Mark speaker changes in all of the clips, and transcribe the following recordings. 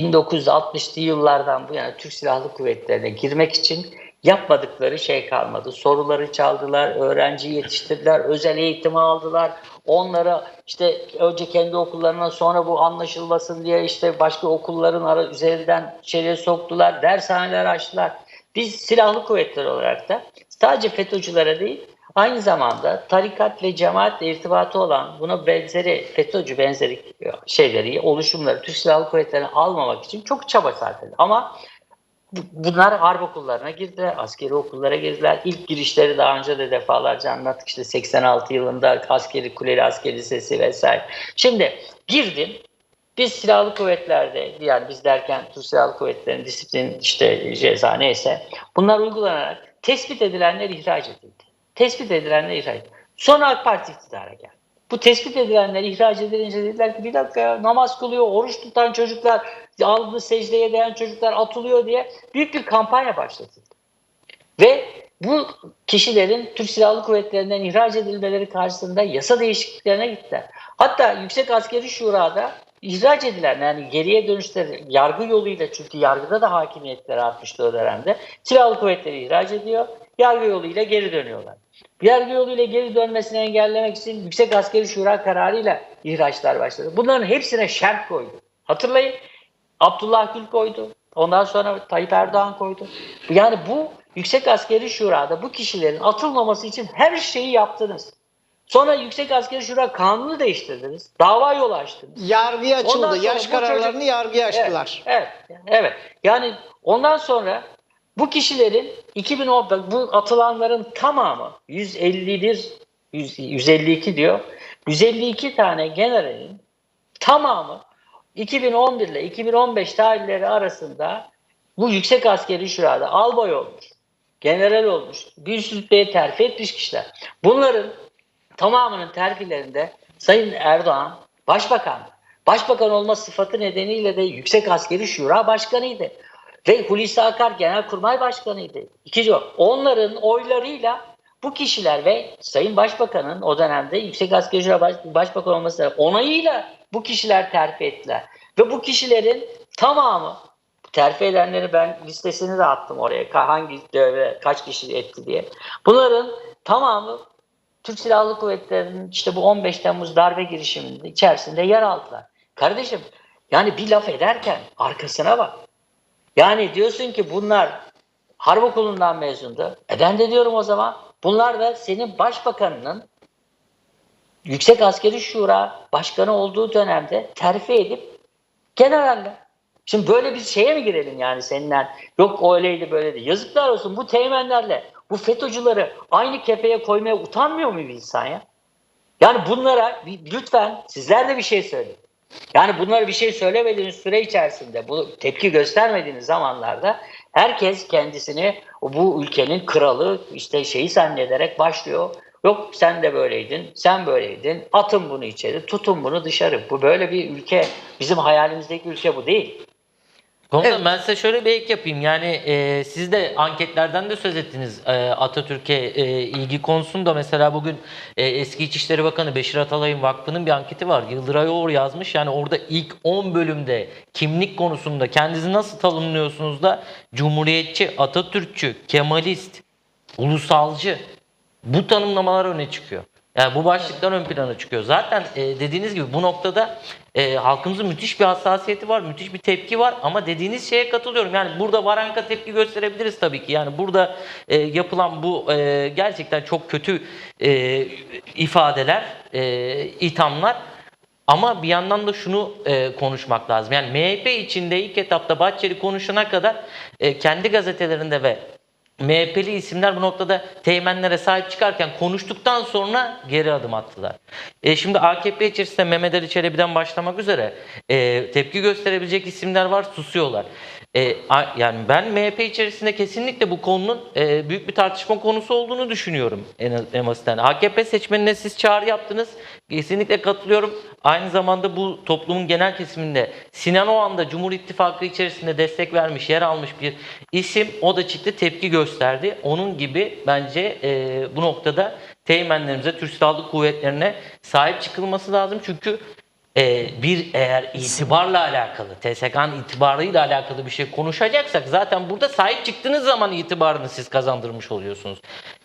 Speaker 1: 1960'lı yıllardan bu yana Türk Silahlı Kuvvetleri'ne girmek için yapmadıkları şey kalmadı. Soruları çaldılar, öğrenci yetiştirdiler, özel eğitimi aldılar. Onlara işte önce kendi okullarına sonra bu anlaşılmasın diye işte başka okulların ara üzerinden içeriye soktular, dershaneler açtılar. Biz silahlı kuvvetler olarak da sadece FETÖ'cülere değil aynı zamanda tarikat ve cemaatle irtibatı olan buna benzeri FETÖ'cü benzeri şeyleri, oluşumları Türk Silahlı Kuvvetleri'ne almamak için çok çaba sarf edildi. Ama bu- bunlar harp okullarına girdiler, askeri okullara girdiler. İlk girişleri daha önce de defalarca anlattık. İşte 86 yılında askeri kuleli askeri lisesi vesaire. Şimdi girdin, biz silahlı kuvvetlerde yani biz derken Türk Silahlı Kuvvetleri'nin disiplin işte ceza neyse bunlar uygulanarak tespit edilenler ihraç edildi. Tespit edilenler ihraç. Sonra AK Parti iktidara geldi. Bu tespit edilenler ihraç edilince dediler ki bir dakika ya namaz kılıyor, oruç tutan çocuklar, alnı secdeye değen çocuklar atılıyor diye büyük bir kampanya başlatıldı. Ve bu kişilerin Türk Silahlı Kuvvetleri'nden ihraç edilmeleri karşısında yasa değişikliklerine gittiler. Hatta Yüksek Askeri Şura'da ihraç edilen yani geriye dönüşleri yargı yoluyla çünkü yargıda da hakimiyetleri artmıştı o dönemde. Silahlı kuvvetleri ihraç ediyor. Yargı yoluyla geri dönüyorlar. Yargı yoluyla geri dönmesini engellemek için Yüksek Askeri Şura kararıyla ihraçlar başladı. Bunların hepsine şart koydu. Hatırlayın Abdullah Gül koydu. Ondan sonra Tayyip Erdoğan koydu. Yani bu Yüksek Askeri Şura'da bu kişilerin atılmaması için her şeyi yaptınız. Sonra Yüksek Askeri Şura kanunu değiştirdiniz. Dava yolu açtınız. Ondan
Speaker 2: açıldı. Yaş kararlarını
Speaker 1: çocuk-
Speaker 2: yargıya açtılar.
Speaker 1: Evet, evet, evet. Yani ondan sonra bu kişilerin 2010 bu atılanların tamamı 151 100 152 diyor. 152 tane generalin tamamı 2011 ile 2015 tarihleri arasında bu yüksek askeri şurada albay olmuş, general olmuş, bir rütbeye terfi etmiş kişiler. Bunların tamamının terfilerinde Sayın Erdoğan başbakan. Başbakan olma sıfatı nedeniyle de Yüksek Askeri Şura Başkanıydı. Ve Hulusi Akar Genelkurmay Başkanıydı. İkinci. Onların oylarıyla bu kişiler ve Sayın Başbakan'ın o dönemde Yüksek Askeri Şura Baş- Başbakan olması onayıyla bu kişiler terfi ettiler. Ve bu kişilerin tamamı terfi edenleri ben listesini de attım oraya. Hangi devre kaç kişi etti diye. Bunların tamamı Türk Silahlı Kuvvetleri'nin işte bu 15 Temmuz darbe girişiminde içerisinde yer aldılar. Kardeşim yani bir laf ederken arkasına bak. Yani diyorsun ki bunlar harp okulundan mezundu. E ben de diyorum o zaman bunlar da senin başbakanının Yüksek Askeri Şura Başkanı olduğu dönemde terfi edip generaller. Şimdi böyle bir şeye mi girelim yani seninle? Yok öyleydi böyleydi. Yazıklar olsun bu teğmenlerle bu FETÖ'cüleri aynı kefeye koymaya utanmıyor mu bir insan ya? Yani bunlara lütfen sizler de bir şey söyleyin. Yani bunlara bir şey söylemediğiniz süre içerisinde, bu tepki göstermediğiniz zamanlarda herkes kendisini bu ülkenin kralı işte şeyi zannederek başlıyor. Yok sen de böyleydin, sen böyleydin, atın bunu içeri, tutun bunu dışarı. Bu böyle bir ülke, bizim hayalimizdeki ülke bu değil.
Speaker 3: Komutanım
Speaker 2: Evet.
Speaker 3: ben size şöyle bir ek yapayım. Yani e, siz de anketlerden de söz ettiniz e, Atatürk'e e, ilgi konusunda. Mesela bugün e, eski İçişleri Bakanı Beşir Atalay'ın vakfının bir anketi var. Yıldıray Oğur yazmış. Yani orada ilk 10 bölümde kimlik konusunda kendinizi nasıl tanımlıyorsunuz da Cumhuriyetçi, Atatürkçü, Kemalist, ulusalcı bu tanımlamalar öne çıkıyor. Yani bu başlıklar ön plana çıkıyor. Zaten e, dediğiniz gibi bu noktada e, halkımızın müthiş bir hassasiyeti var, müthiş bir tepki var ama dediğiniz şeye katılıyorum. Yani burada varanka tepki gösterebiliriz tabii ki. Yani burada e, yapılan bu e, gerçekten çok kötü e, ifadeler, e, ithamlar ama bir yandan da şunu e, konuşmak lazım. Yani MHP içinde ilk etapta Bahçeli konuşana kadar e, kendi gazetelerinde ve MHP'li isimler bu noktada teğmenlere sahip çıkarken konuştuktan sonra geri adım attılar. E, şimdi AKP içerisinde Mehmet Ali Çelebi'den başlamak üzere e, tepki gösterebilecek isimler var susuyorlar. E, yani ben MHP içerisinde kesinlikle bu konunun e, büyük bir tartışma konusu olduğunu düşünüyorum en, en basitten. AKP seçmenine siz çağrı yaptınız. Kesinlikle katılıyorum. Aynı zamanda bu toplumun genel kesiminde Sinan Oğan'da Cumhur İttifakı içerisinde destek vermiş, yer almış bir isim. O da çıktı tepki gösterdi. Onun gibi bence e, bu noktada teğmenlerimize, Türk Silahlı Kuvvetlerine sahip çıkılması lazım. Çünkü e, bir eğer itibarla alakalı, TSK'nın itibarıyla alakalı bir şey konuşacaksak zaten burada sahip çıktığınız zaman itibarını siz kazandırmış oluyorsunuz.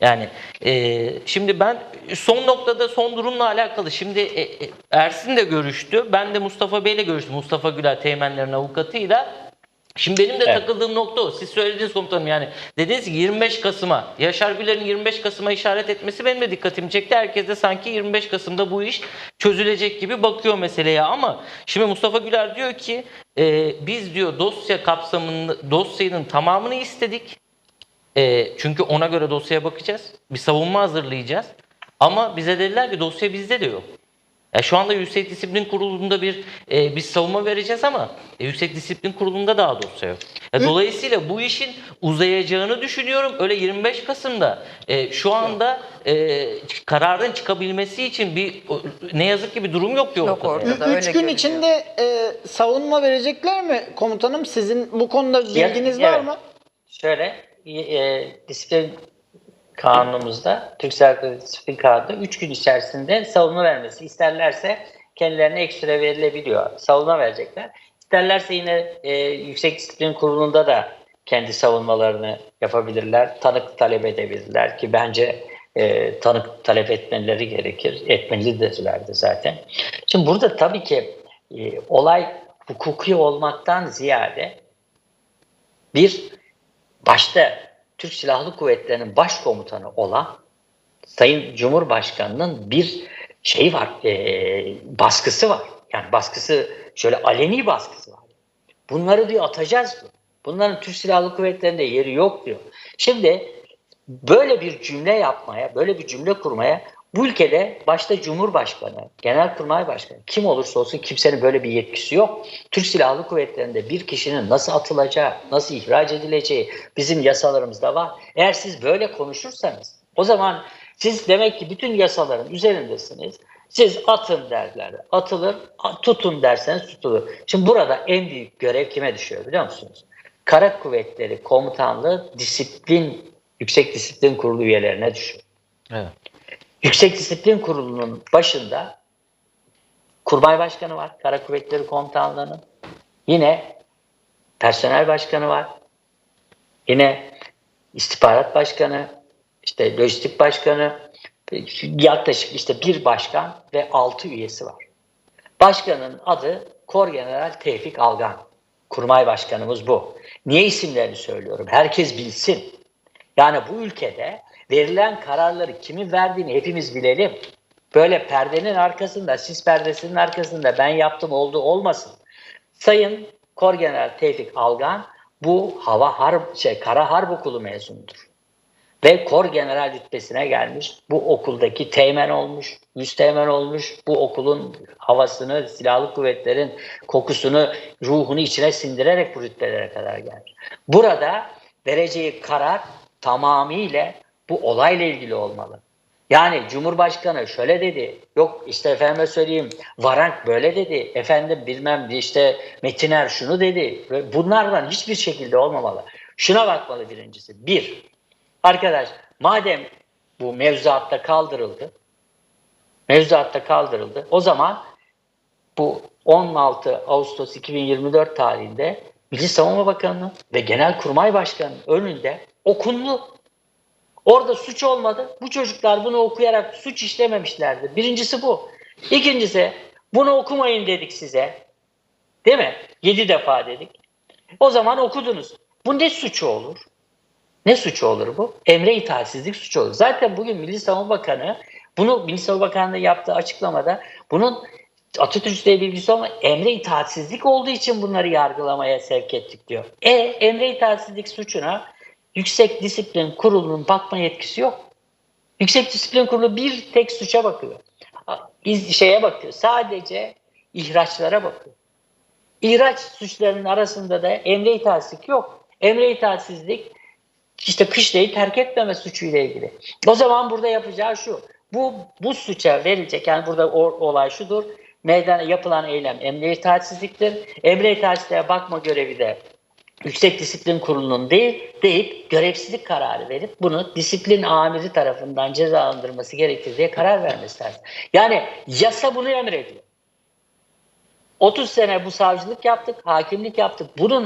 Speaker 3: Yani e, şimdi ben son noktada son durumla alakalı şimdi e, e, Ersin de görüştü. Ben de Mustafa Bey'le görüştüm. Mustafa Güler Teğmenlerin avukatıyla. Şimdi benim de
Speaker 1: Evet.
Speaker 3: takıldığım nokta o. Siz söylediğiniz komutanım yani dediniz ki 25 Kasım'a Yaşar Güler'in 25 Kasım'a işaret etmesi benim de dikkatimi çekti. Herkes de sanki 25 Kasım'da bu iş çözülecek gibi bakıyor meseleye ama şimdi Mustafa Güler diyor ki e, biz diyor dosya kapsamında dosyanın tamamını istedik. E, çünkü ona göre dosyaya bakacağız. Bir savunma hazırlayacağız. Ama bize dediler ki dosya bizde de yok. Ya şu anda Yüksek Disiplin Kurulu'nda bir e, biz savunma vereceğiz ama e, Yüksek Disiplin Kurulu'nda daha dosya yok. Ya dolayısıyla bu işin uzayacağını düşünüyorum. Öyle 25 Kasım'da e, şu anda e, kararın çıkabilmesi için bir ne yazık ki bir durum yok ki
Speaker 2: Yok
Speaker 3: ortada.
Speaker 2: ortada.
Speaker 3: yani.
Speaker 2: da öyle
Speaker 4: Üç gün
Speaker 2: görünüyor.
Speaker 4: içinde e, savunma verecekler mi komutanım? Sizin bu konuda bilginiz
Speaker 1: Ya-
Speaker 4: var
Speaker 1: evet.
Speaker 4: mı?
Speaker 1: Şöyle e, disiplin kanunumuzda, Türk Silahlı Disiplin Kanunu'nda 3 gün içerisinde savunma vermesi isterlerse kendilerine ek süre verilebiliyor. Savunma verecekler. İsterlerse yine e, Yüksek Disiplin Kurulu'nda da kendi savunmalarını yapabilirler. Tanık talep edebilirler ki bence e, tanık talep etmeleri gerekir. Etmelidirler zaten. Şimdi burada tabii ki e, olay hukuki olmaktan ziyade bir başta Türk Silahlı Kuvvetleri'nin başkomutanı olan Sayın Cumhurbaşkanı'nın bir şey var, e, baskısı var. Yani baskısı şöyle aleni baskısı var. Bunları diyor atacağız diyor. Bunların Türk Silahlı Kuvvetleri'nde yeri yok diyor. Şimdi böyle bir cümle yapmaya, böyle bir cümle kurmaya bu ülkede başta Cumhurbaşkanı, Genelkurmay Başkanı kim olursa olsun kimsenin böyle bir yetkisi yok. Türk Silahlı Kuvvetleri'nde bir kişinin nasıl atılacağı, nasıl ihraç edileceği bizim yasalarımızda var. Eğer siz böyle konuşursanız o zaman siz demek ki bütün yasaların üzerindesiniz. Siz atın derler, atılır, tutun derseniz tutulur. Şimdi burada en büyük görev kime düşüyor biliyor musunuz? Kara Kuvvetleri Komutanlığı Disiplin, Yüksek Disiplin Kurulu üyelerine düşüyor.
Speaker 3: Evet.
Speaker 1: Yüksek Disiplin Kurulu'nun başında Kurmay Başkanı var, Kara Kuvvetleri Komutanlığı'nın. Yine Personel Başkanı var. Yine İstihbarat Başkanı, işte Lojistik Başkanı, yaklaşık işte bir başkan ve altı üyesi var. Başkanın adı Kor General Tevfik Algan. Kurmay Başkanımız bu. Niye isimlerini söylüyorum? Herkes bilsin. Yani bu ülkede verilen kararları kimin verdiğini hepimiz bilelim. Böyle perdenin arkasında, sis perdesinin arkasında ben yaptım oldu olmasın. Sayın Korgeneral Tevfik Algan bu hava harp şey kara harp okulu mezunudur. Ve kor general rütbesine gelmiş. Bu okuldaki teğmen olmuş, yüz teğmen olmuş. Bu okulun havasını, silahlı kuvvetlerin kokusunu, ruhunu içine sindirerek bu rütbelere kadar gelmiş. Burada vereceği karar tamamıyla bu olayla ilgili olmalı. Yani Cumhurbaşkanı şöyle dedi, yok işte efendime söyleyeyim Varank böyle dedi, efendim bilmem işte Metiner şunu dedi. Ve bunlardan hiçbir şekilde olmamalı. Şuna bakmalı birincisi. Bir, arkadaş madem bu mevzuatta kaldırıldı, mevzuatta kaldırıldı, o zaman bu 16 Ağustos 2024 tarihinde Milli Savunma Bakanı ve Genelkurmay Başkanı önünde okundu. Orada suç olmadı. Bu çocuklar bunu okuyarak suç işlememişlerdi. Birincisi bu. İkincisi bunu okumayın dedik size. Değil mi? Yedi defa dedik. O zaman okudunuz. Bu ne suçu olur? Ne suçu olur bu? Emre itaatsizlik suçu olur. Zaten bugün Milli Savunma Bakanı bunu Milli Savunma Bakanlığı yaptığı açıklamada bunun Atatürk'le bilgisi olma emre itaatsizlik olduğu için bunları yargılamaya sevk ettik diyor. E emre itaatsizlik suçuna Yüksek Disiplin Kurulu'nun bakma yetkisi yok. Yüksek Disiplin Kurulu bir tek suça bakıyor. Biz şeye bakıyor. Sadece ihraçlara bakıyor. İhraç suçlarının arasında da emre itaatsizlik yok. Emre itaatsizlik işte kışlayı terk etmeme suçuyla ilgili. O zaman burada yapacağı şu. Bu bu suça verilecek yani burada o, olay şudur. Meydana yapılan eylem emre itaatsizliktir. Emre itaatsizliğe bakma görevi de Yüksek Disiplin Kurulu'nun değil deyip görevsizlik kararı verip bunu disiplin amiri tarafından cezalandırması gerekir diye karar vermesi lazım. Yani yasa bunu emrediyor. 30 sene bu savcılık yaptık, hakimlik yaptık. Bunun